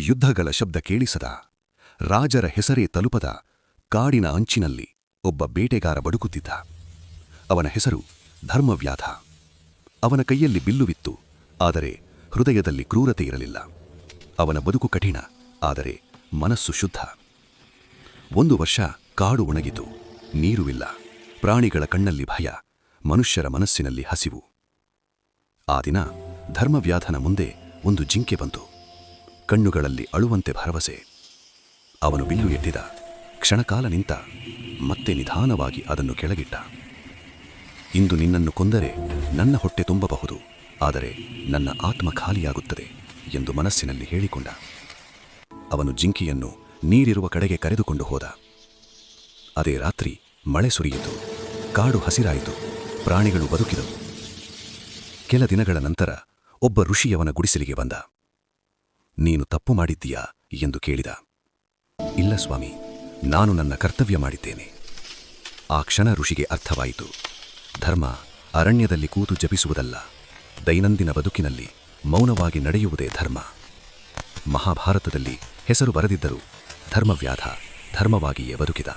ಯುದ್ಧಗಳ ಶಬ್ದ ಕೇಳಿಸದ. ರಾಜರ ಹೆಸರೇ ತಲುಪದ. ಕಾಡಿನ ಅಂಚಿನಲ್ಲಿ ಒಬ್ಬ ಬೇಟೆಗಾರ ಬಡುಕುತ್ತಿದ್ದ ಅವನ ಹೆಸರು ಧರ್ಮವ್ಯಾಧ. ಅವನ ಕೈಯಲ್ಲಿ ಬಿಲ್ಲುವಿತ್ತು, ಆದರೆ ಹೃದಯದಲ್ಲಿ ಕ್ರೂರತೆ ಇರಲಿಲ್ಲ. ಅವನ ಬದುಕು ಕಠಿಣ, ಆದರೆ ಮನಸ್ಸು ಶುದ್ಧ. ಒಂದು ವರ್ಷ ಕಾಡು ಒಣಗಿತು, ನೀರುವಿಲ್ಲ, ಪ್ರಾಣಿಗಳ ಕಣ್ಣಲ್ಲಿ ಭಯ, ಮನುಷ್ಯರ ಮನಸ್ಸಿನಲ್ಲಿ ಹಸಿವು. ಆ ದಿನ ಧರ್ಮವ್ಯಾಧನ ಮುಂದೆ ಒಂದು ಜಿಂಕೆ ಬಂತು. ಕಣ್ಣುಗಳಲ್ಲಿ ಅಳುವಂತೆ ಭರವಸೆ. ಅವನು ಬಿಲ್ಲು ಎತ್ತಿದ. ಕ್ಷಣಕಾಲ ನಿಂತ ಮತ್ತೆ ನಿಧಾನವಾಗಿ ಅದನ್ನು ಕೆಳಗಿಟ್ಟ. ಇಂದು ನಿನ್ನನ್ನು ಕೊಂದರೆ ನನ್ನ ಹೊಟ್ಟೆ ತುಂಬಬಹುದು, ಆದರೆ ನನ್ನ ಆತ್ಮ ಖಾಲಿಯಾಗುತ್ತದೆ ಎಂದು ಮನಸ್ಸಿನಲ್ಲಿ ಹೇಳಿಕೊಂಡ. ಅವನು ಜಿಂಕಿಯನ್ನು ನೀರಿರುವ ಕಡೆಗೆ ಕರೆದುಕೊಂಡು ಹೋದ. ಅದೇ ರಾತ್ರಿ ಮಳೆ ಸುರಿಯಿತು, ಕಾಡು ಹಸಿರಾಯಿತು, ಪ್ರಾಣಿಗಳು ಬದುಕಿದವು. ಕೆಲ ದಿನಗಳ ನಂತರ ಒಬ್ಬ ಋಷಿಯವನ ಗುಡಿಸಲಿಗೆ ಬಂದ. ನೀನು ತಪ್ಪು ಮಾಡಿದ್ದೀಯಾ ಎಂದು ಕೇಳಿದ. ಇಲ್ಲ ಸ್ವಾಮಿ, ನಾನು ನನ್ನ ಕರ್ತವ್ಯ ಮಾಡಿದ್ದೇನೆ. ಆ ಕ್ಷಣ ಋಷಿಗೆ ಅರ್ಥವಾಯಿತು. ಧರ್ಮ ಅರಣ್ಯದಲ್ಲಿ ಕೂತು ಜಪಿಸುವುದಲ್ಲ, ದೈನಂದಿನ ಬದುಕಿನಲ್ಲಿ ಮೌನವಾಗಿ ನಡೆಯುವುದೇ ಧರ್ಮ. ಮಹಾಭಾರತದಲ್ಲಿ ಹೆಸರು ಬರೆದಿದ್ದರೂ ಧರ್ಮವ್ಯಾಧ ಧರ್ಮವಾಗಿಯೇ ಬದುಕಿದ.